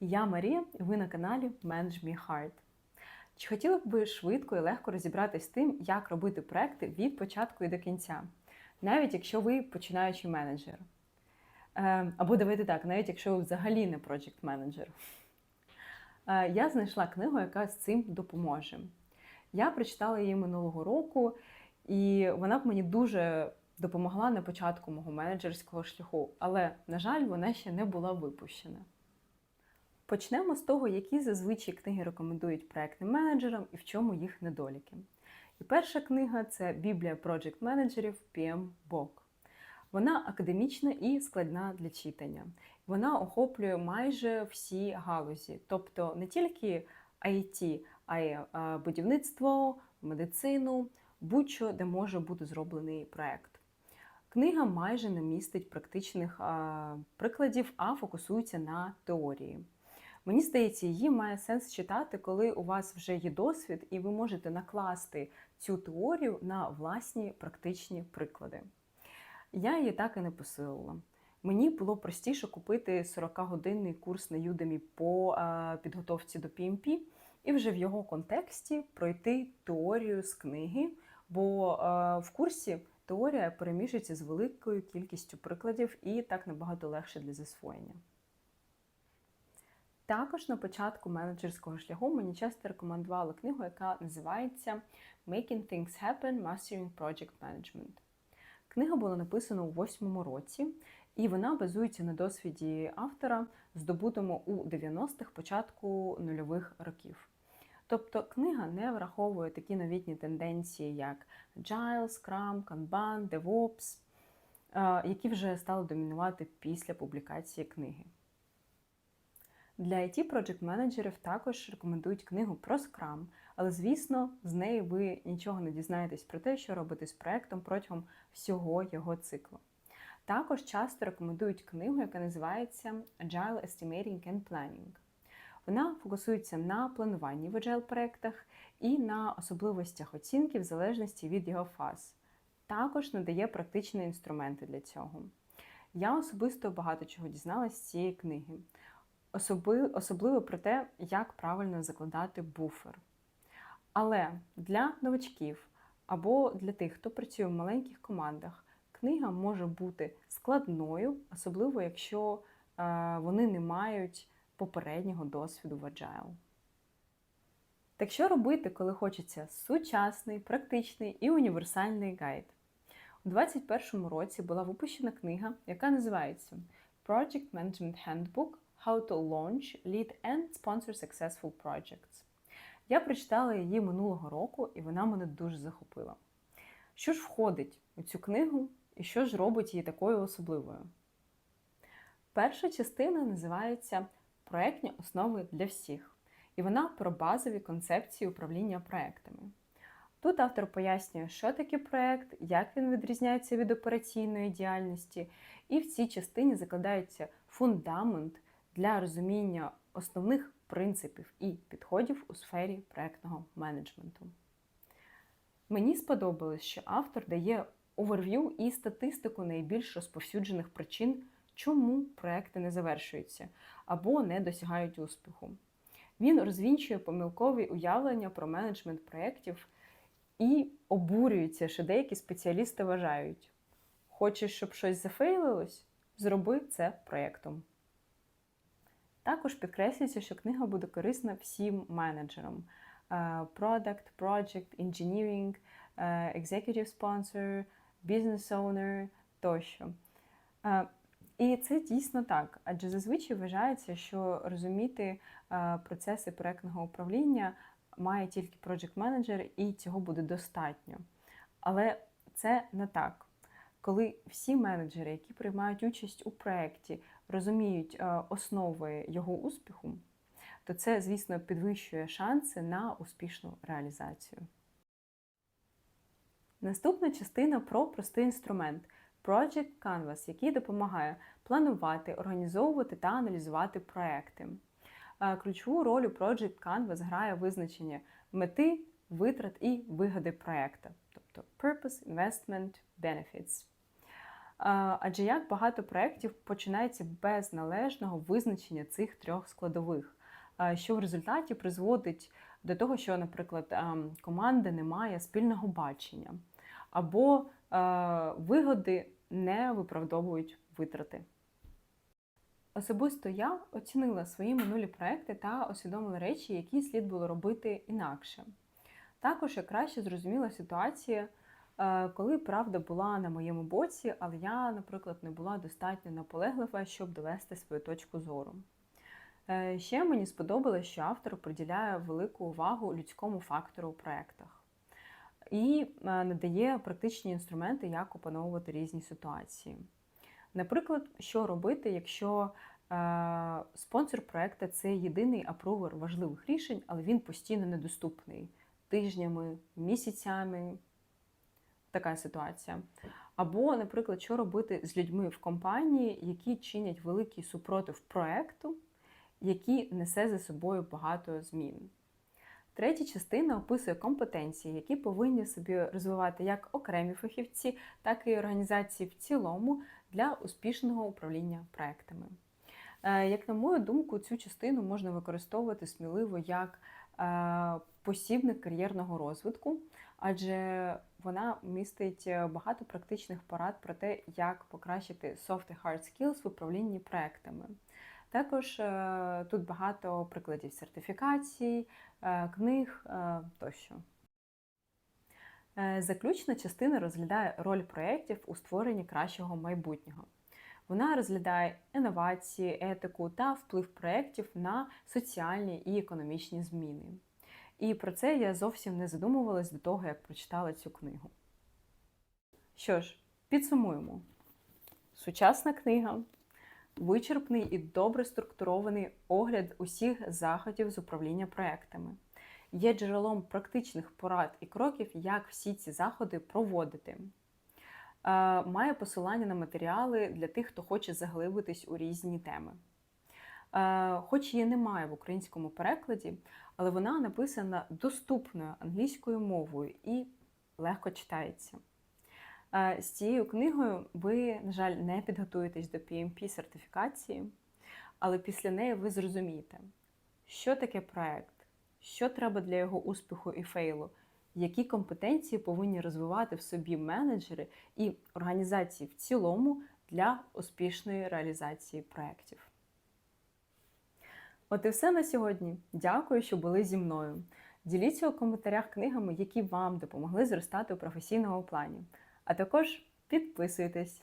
Я Марія, і ви на каналі Manage Me Heart. Чи хотіли б ви швидко і легко розібратись з тим, як робити проекти від початку і до кінця, навіть якщо ви починаючий менеджер? Е, Або давайте так, навіть якщо ви взагалі не project менеджер Е, Я знайшла книгу, яка з цим допоможе. Я прочитала її минулого року, і вона б мені дуже допомогла на початку мого менеджерського шляху, але, на жаль, вона ще не була випущена. Почнемо з того, які зазвичай книги рекомендують проектним менеджерам і в чому їх недоліки. І перша книга це Біблія проджект менеджерів PM Бок. Вона академічна і складна для читання. Вона охоплює майже всі галузі, тобто не тільки IT, а й будівництво, медицину, будь-що, де може бути зроблений проект. Книга майже не містить практичних прикладів, а фокусується на теорії. Мені здається, її має сенс читати, коли у вас вже є досвід, і ви можете накласти цю теорію на власні практичні приклади. Я її так і не посилила. Мені було простіше купити 40-годинний курс на Udemy по підготовці до PMP і вже в його контексті пройти теорію з книги, бо в курсі теорія перемішується з великою кількістю прикладів і так набагато легше для засвоєння. Також на початку менеджерського шляху мені часто рекомендували книгу, яка називається Making Things Happen Mastering Project Management. Книга була написана у восьмому році, і вона базується на досвіді автора, здобутому у 90-х початку нульових років. Тобто книга не враховує такі новітні тенденції, як Agile, Scrum, Kanban, DevOps, е, які вже стали домінувати після публікації книги. Для it project менеджерів також рекомендують книгу про Scrum, але, звісно, з неї ви нічого не дізнаєтесь про те, що робити з проектом протягом всього його циклу. Також часто рекомендують книгу, яка називається Agile Estimating and Planning. Вона фокусується на плануванні в agile проектах і на особливостях оцінки в залежності від його фаз. Також надає практичні інструменти для цього. Я особисто багато чого дізналась з цієї книги, особливо про те, як правильно закладати буфер. Але для новачків або для тих, хто працює в маленьких командах, книга може бути складною, особливо якщо вони не мають попереднього досвіду в Agile. Так що робити, коли хочеться сучасний, практичний і універсальний гайд? У 2021 році була випущена книга, яка називається Project Management Handbook How to Launch, Lead and Sponsor Successful Projects. Я прочитала її минулого року, і вона мене дуже захопила. Що ж входить у цю книгу і що ж робить її такою особливою? Перша частина називається Проектні основи для всіх, і вона про базові концепції управління проектами. Тут автор пояснює, що таке проект, як він відрізняється від операційної діяльності, і в цій частині закладається фундамент для розуміння основних принципів і підходів у сфері проектного менеджменту. Мені сподобалось, що автор дає оверв'ю і статистику найбільш розповсюджених причин, чому проекти не завершуються або не досягають успіху. Він розвінчує помилкові уявлення про менеджмент проєктів і обурюється, що деякі спеціалісти вважають: хочеш, щоб щось зафейлилось? Зроби це проєктом. Також підкреслюється, що книга буде корисна всім менеджерам: Product, Project, Engineering, Executive Sponsor, Business Owner тощо. І це дійсно так, адже зазвичай вважається, що розуміти процеси проектного управління має тільки project менеджер і цього буде достатньо. Але це не так. Коли всі менеджери, які приймають участь у проєкті, розуміють основи його успіху, то це, звісно, підвищує шанси на успішну реалізацію. Наступна частина про простий інструмент Project Canvas, який допомагає планувати, організовувати та аналізувати проекти. Ключову роль у Project Canvas грає визначення мети, витрат і вигоди проекту, тобто Purpose, Investment, Benefits. Адже як багато проєктів починається без належного визначення цих трьох складових, що в результаті призводить до того, що, наприклад, команди не має спільного бачення, або вигоди не виправдовують витрати. Особисто я оцінила свої минулі проекти та усвідомила речі, які слід було робити інакше. Також я краще зрозуміла ситуацію, коли правда була на моєму боці, але я, наприклад, не була достатньо наполеглива, щоб довести свою точку зору. Е, ще мені сподобалось, що автор приділяє велику увагу людському фактору у проєктах і е, надає практичні інструменти, як опановувати різні ситуації. Наприклад, що робити, якщо е, спонсор проекту це єдиний апрувер важливих рішень, але він постійно недоступний тижнями, місяцями. Така ситуація. Або, наприклад, що робити з людьми в компанії, які чинять великий супротив проекту, який несе за собою багато змін. Третя частина описує компетенції, які повинні собі розвивати як окремі фахівці, так і організації в цілому для успішного управління проектами. Е, як на мою думку, цю частину можна використовувати сміливо як е, посібник кар'єрного розвитку, адже вона містить багато практичних порад про те, як покращити soft і hard skills в управлінні проектами. Також е, тут багато прикладів сертифікацій, книг тощо. Заключна частина розглядає роль проєктів у створенні кращого майбутнього. Вона розглядає інновації, етику та вплив проєктів на соціальні і економічні зміни. І про це я зовсім не задумувалась до того, як прочитала цю книгу. Що ж, підсумуємо: сучасна книга, вичерпний і добре структурований огляд усіх заходів з управління проектами, є джерелом практичних порад і кроків, як всі ці заходи проводити. Е, має посилання на матеріали для тих, хто хоче заглибитись у різні теми. Е, хоч її немає в українському перекладі, але вона написана доступною англійською мовою і легко читається. Е, з цією книгою ви, на жаль, не підготуєтесь до PMP сертифікації, але після неї ви зрозумієте, що таке проект, що треба для його успіху і фейлу які компетенції повинні розвивати в собі менеджери і організації в цілому для успішної реалізації проєктів. От і все на сьогодні. Дякую, що були зі мною. Діліться у коментарях книгами, які вам допомогли зростати у професійному плані. А також підписуйтесь.